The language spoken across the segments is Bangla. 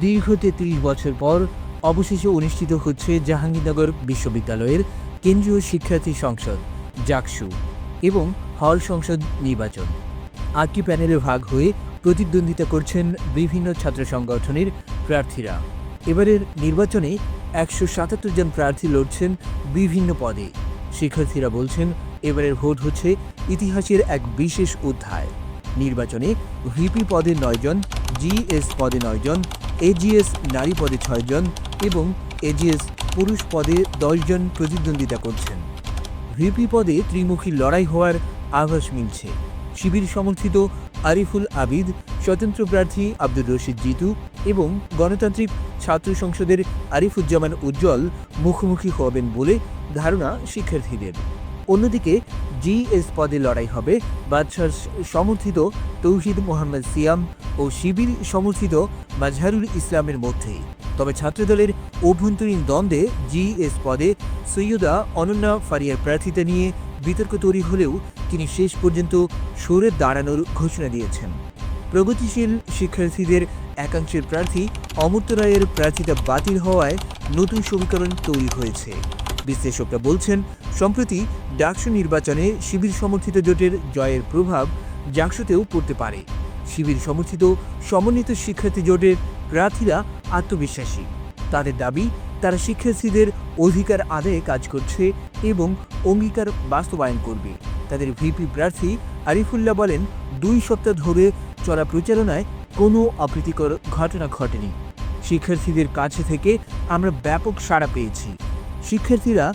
দীর্ঘ তেত্রিশ বছর পর অবশেষে অনুষ্ঠিত হচ্ছে জাহাঙ্গীরনগর বিশ্ববিদ্যালয়ের কেন্দ্রীয় শিক্ষার্থী সংসদ, জাকসু, এবং হল সংসদ নির্বাচন। আটটি প্যানেলে ভাগ হয়ে প্রতিদ্বন্দ্বিতা করছেন বিভিন্ন ছাত্র সংগঠনের প্রার্থীরা। এবারের নির্বাচনে একশো সাতাত্তর জন প্রার্থী লড়ছেন বিভিন্ন পদে। শিক্ষার্থীরা বলছেন, এবারের ভোট হচ্ছে ইতিহাসের এক বিশেষ অধ্যায়। নির্বাচনে ভিপি পদে নয়জন জিএস পদে নয়জন এজিএস নারী পদে ছয়জন এবং এজিএস পুরুষ পদে দশজন প্রতিদ্বন্দ্বিতা করছেন। ভিপি পদে ত্রিমুখী লড়াই হওয়ার আভাস মিলছে। শিবির সমর্থিত আরিফুল আবিদ, স্বতন্ত্র প্রার্থী আব্দুর রশিদ জিতু এবং গণতান্ত্রিক ছাত্র সংসদের আরিফুজ্জামান উজ্জ্বল মুখোমুখি হবেন বলে ধারণা শিক্ষার্থীদের। অন্যদিকে জিএস পদে লড়াই হবে বাদশাহ সমর্থিত তৌহিদ মোহাম্মদ সিয়াম ও শিবির সমর্থিত মাজহারুল ইসলামের মধ্যেই তবে ছাত্রদলের অভ্যন্তরীণ দ্বন্দ্বে জিএস পদে সৈয়দা অনন্যা ফারিয়ার প্রার্থিতা নিয়ে বিতর্ক তৈরি হলেও তিনি শেষ পর্যন্ত সরে দাঁড়ানোর ঘোষণা দিয়েছেন। প্রগতিশীল শিক্ষার্থীদের একাংশের প্রার্থী অমর্ত্য রায়ের প্রার্থিতা বাতিল হওয়ায় নতুন সমীকরণ তৈরি হয়েছে। বিশ্লেষকরা বলছেন, সম্প্রতি ডাকসু নির্বাচনে শিবির সমর্থিত জোটের জয়ের প্রভাব জাকসুতেও পড়তে পারে। শিবির সমর্থিত সমন্বিত শিক্ষার্থী জোটের প্রার্থীরা আত্মবিশ্বাসী। তাদের দাবি, তারা শিক্ষার্থীদের অধিকার আদায়ে কাজ করছে এবং অঙ্গীকার বাস্তবায়ন করবে। তাদের ভিপি প্রার্থী আরিফুল্লাহ বলেন, দুই সপ্তাহ ধরে চলা প্রচারণায় কোনো অপ্রীতিকর ঘটনা ঘটেনি। শিক্ষার্থীদের কাছে থেকে আমরা ব্যাপক সাড়া পেয়েছি। শিক্ষার্থীরা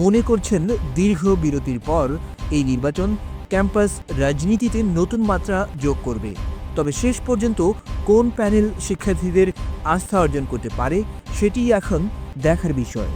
মনে করছেন দীর্ঘ বিরতির পর এই নির্বাচন ক্যাম্পাস রাজনীতিতে নতুন মাত্রা যোগ করবে। তবে শেষ পর্যন্ত কোন প্যানেল শিক্ষার্থীদের আস্থা অর্জন করতে পারে সেটি এখন দেখার বিষয়।